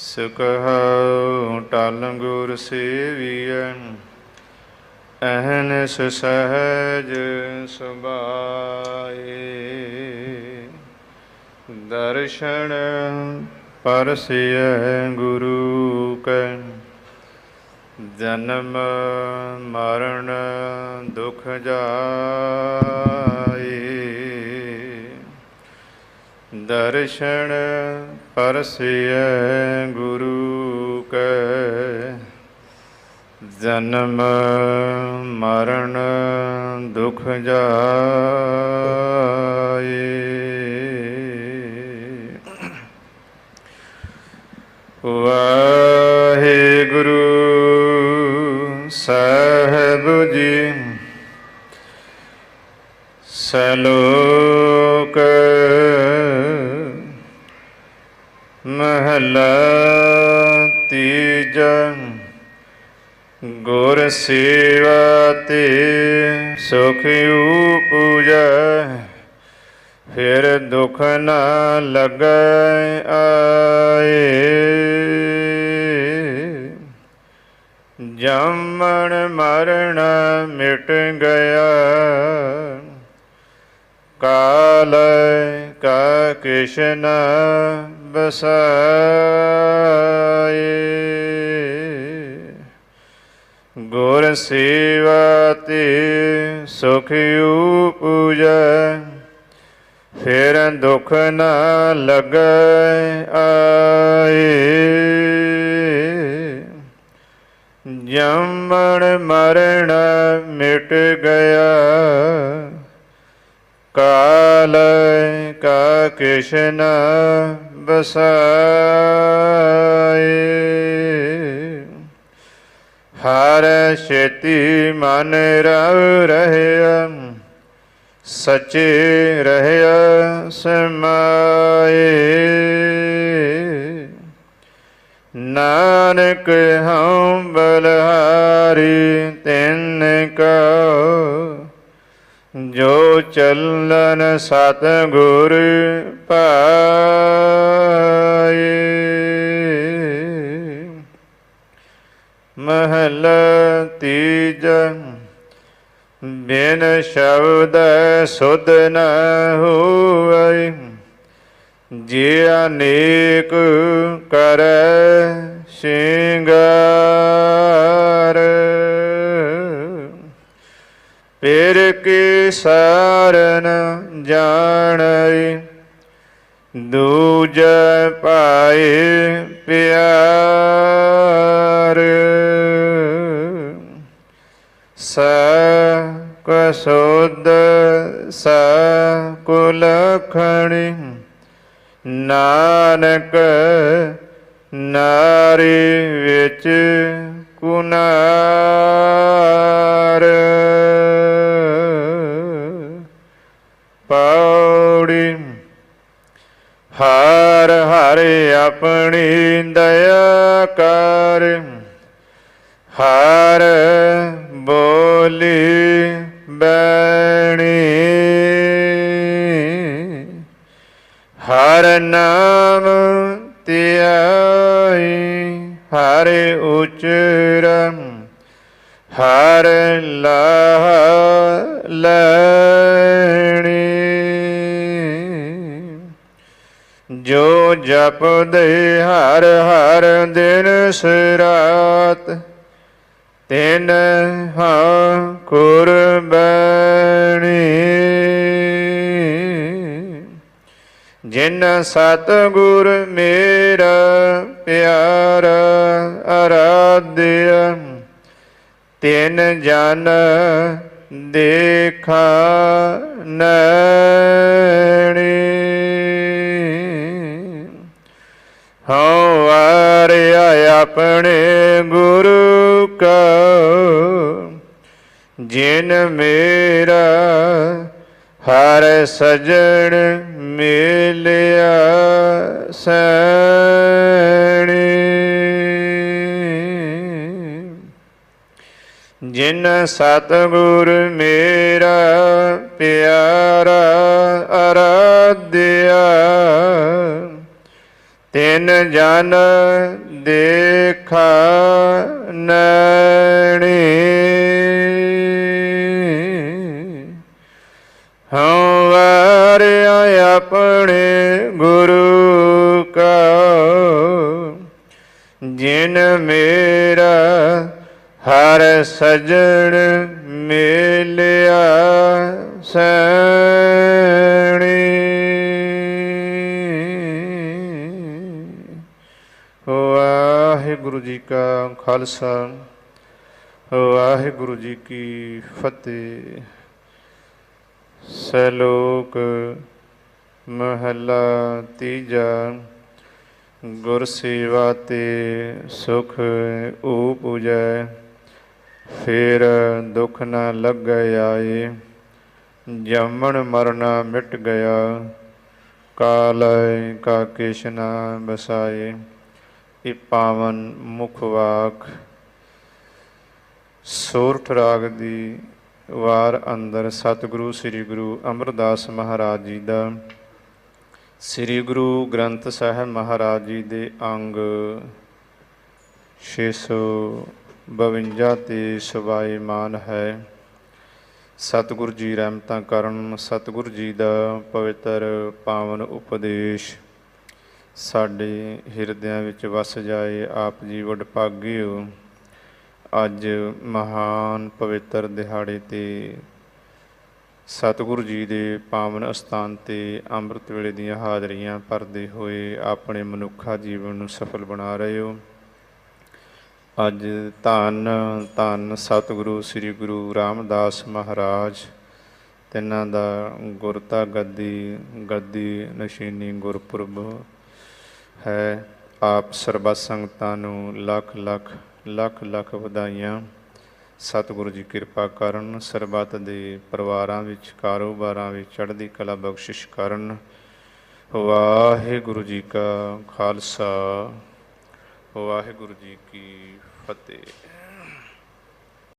ਸੁਖਉ ਟਲ ਗੁਰ ਸੇਵੀਐ ਅਹਨਿਸ ਸਹਜ ਸੁਭਾਏ। ਦਰਸ਼ਨ ਪਰਸਿਐ ਗੁਰੂ ਕੈ, ਜਨਮ ਮਰਨ ਦੁਖ ਜਾਏ। ਦਰਸ਼ਨ ਪਰਸਿਐ ਗੁਰੂ ਕੈ। ਜਨਮ ਮਰਨ ਦੁਖ ਜਾਏ। ਵਾਹਿਗੁਰੂ ਸਾਹਿਬ ਜੀ ਸਲੋਕ ਤੀਜ ਗੁਰ ਸੇਵਾ ਤੇ ਸੁਖ ਉਪਜੈ ਫਿਰ ਦੁਖ ਨਾ ਲੱਗੈ ਆਏ। ਜੰਮਣ ਮਰਨ ਮਿਟ ਗਿਆ ਕਾਲ ਕਾ ਕਿਸ਼ਨ ਬਸਾਏ ਗੁਰ ਸੇਵਾ ਤੇ ਸੁਖ ਉਪਜੈ ਫਿਰ ਦੁਖ ਨਾ ਲੱਗੈ ਆਏ ਜੰਮਣ ਮਰਨ ਮਿਟ ਗਿਆ ਕਾਲ ਕਾ ਕਿਸ਼ਨ ਬਸਾਏ ਹਰ ਛੇਤੀ ਮਨ ਰਵ ਰਹਿਆ, ਸਚੇ ਰਹਿਆ ਸਮਾਏ। ਨਾਨਕ ਹਉ ਬਲਹਾਰੀ, ਤਿਨ ਚੱਲਨ ਸਤ ਗੁਰ ਪਾਏ। ਮਹਲ ਤੀਜ, ਬਿਨ ਸ਼ਬਦ ਸੁਧ ਨ ਹੋਵੈ। ਜੇ ਅਨੇਕ ਕਰੈ, ਸ਼ਿੰਗਾਰ ਪੇਰ ਕੀ ਸਾਰਨ ਜਾਣੈ? ਦੂਜ ਪਾਏ ਪਿਆਰ। ਸ ਕਸੋਦ ਸ ਕੁਲਖਣੀ ਨਾਨਕ ਨਾਰੀ ਵਿੱਚ ਕੁਨਾਰ। ਹਰ ਹਰ ਆਪਣੀ ਦਇਆ ਕਰ। ਹਰ ਬੋਲੀ ਬੈਣੀ। ਹਰ ਨਾਮ ਧਿਆਈ ਹਰ ਉਚਰਮ ਹਰ ਲਾਹ ਲੈਣੀ ਜੋ ਜਪਦੇ ਹਰ ਹਰ ਦਿਨ ਸਿਰਾਤ, ਤਿਨ ਹਾਂ ਕੁਰਬਾਨੀ ਜਿਨ ਸਤ ਗੁਰ ਮੇਰਾ ਪਿਆਰਾ ਅਰਾਧਿਆ ਤਿਨ ਜਨ ਦੇਖਾ ਨੈਣੀ। ਹਉ ਵਾਰਿਆ ਆਪਣੇ ਗੁਰੂ ਕਾ। ਜਿਨ ਮੇਰਾ ਹਰ ਸਜਣ ਮਿਲਿਆ ਸੈਣੀ। ਜਿਨ ਸਤਗੁਰ ਮੇਰਾ ਪਿਆਰਾ ਅਰਾਧਿਆ ਤਿਨ ਜਨ ਦੇਖਾ ਨੈਣੀ ਹਉ ਵਾਰਿਆ ਆਪਣੇ ਗੁਰੂ ਕਾ, ਜਿਨ ਮੇਰਾ ਹਰ ਸਜਣ ਮੇਲਿਆ ਸੈਣੀ ਵਾਹਿਗੁਰੂ ਜੀ ਕਾ ਖਾਲਸਾ, ਵਾਹਿਗੁਰੂ ਜੀ ਕੀ ਫਤਿਹ। ਸਲੋਕ ਮਹਲਾ ਤੀਜਾ, ਗੁਰ ਸੇਵਾ ਤੇ ਸੁਖ ਊਪੁਜੈ ਫਿਰ ਦੁਖ ਨਾ ਲੱਗੈ ਆਏ, ਜੰਮਣ ਮਰਨਾ ਮਿਟ ਗਿਆ, ਕਾਲੈ ਕਾ ਕਿਛ ਨਾ ਬਸਾਏ। ਇਹ ਪਾਵਨ ਮੁਖ ਵਾਕ ਸੋਰਠ ਰਾਗ ਦੀ ਵਾਰ ਅੰਦਰ ਸਤਿਗੁਰੂ ਸ੍ਰੀ ਗੁਰੂ ਅਮਰਦਾਸ ਮਹਾਰਾਜ ਜੀ ਦਾ, ਸ੍ਰੀ ਗੁਰੂ ਗ੍ਰੰਥ ਸਾਹਿਬ ਮਹਾਰਾਜ ਜੀ ਦੇ ਅੰਗ 652 ਤੇ ਸਵਾਏ ਮਾਨ ਹੈ। ਸਤਿਗੁਰੂ ਜੀ ਰਹਿਮਤਾਂ ਕਰਨ, ਸਤਿਗੁਰੂ ਜੀ ਦਾ ਪਵਿੱਤਰ ਪਾਵਨ ਉਪਦੇਸ਼ ਸਾਡੇ ਹਿਰਦਿਆਂ ਵਿੱਚ ਵਸ ਜਾਏ ਆਪ ਜੀ ਵਡਭਾਗੇ ਹੋ ਅੱਜ ਮਹਾਨ ਪਵਿੱਤਰ ਦਿਹਾੜੇ ਤੇ ਸਤਿਗੁਰੂ ਜੀ ਦੇ ਪਾਵਨ ਅਸਥਾਨ ਤੇ ਅੰਮ੍ਰਿਤ ਵੇਲੇ ਦੀਆਂ ਹਾਜ਼ਰੀਆਂ ਭਰਦੇ ਹੋਏ ਆਪਣੇ ਮਨੁੱਖਾ ਜੀਵਨ ਨੂੰ ਸਫਲ ਬਣਾ ਰਹੇ ਹੋ। ਅੱਜ ਧੰਨ ਧੰਨ ਸਤਿਗੁਰੂ ਸ੍ਰੀ ਗੁਰੂ ਰਾਮਦਾਸ ਮਹਾਰਾਜ, ਤਿੰਨਾਂ ਦਾ ਗੁਰਤਾ ਗੱਦੀ ਗੱਦੀ ਨਸ਼ੀਨੀ ਗੁਰਪੁਰਬ ਹੈ ਆਪ ਸਰਬੱਤ ਸੰਗਤਾਂ ਨੂੰ ਲੱਖ ਲੱਖ ਲੱਖ ਲੱਖ ਵਧਾਈਆਂ। ਸਤਿਗੁਰੂ ਜੀ ਕਿਰਪਾ ਕਰਨ, ਸਰਬੱਤ ਦੇ ਪਰਿਵਾਰਾਂ ਵਿੱਚ, ਕਾਰੋਬਾਰਾਂ ਵਿੱਚ ਚੜ੍ਹਦੀ ਕਲਾ ਬਖਸ਼ਿਸ਼ ਕਰਨ। ਵਾਹਿਗੁਰੂ ਜੀ ਕਾ ਖਾਲਸਾ, ਵਾਹਿਗੁਰੂ ਜੀ ਕੀ ਫਤਿਹ।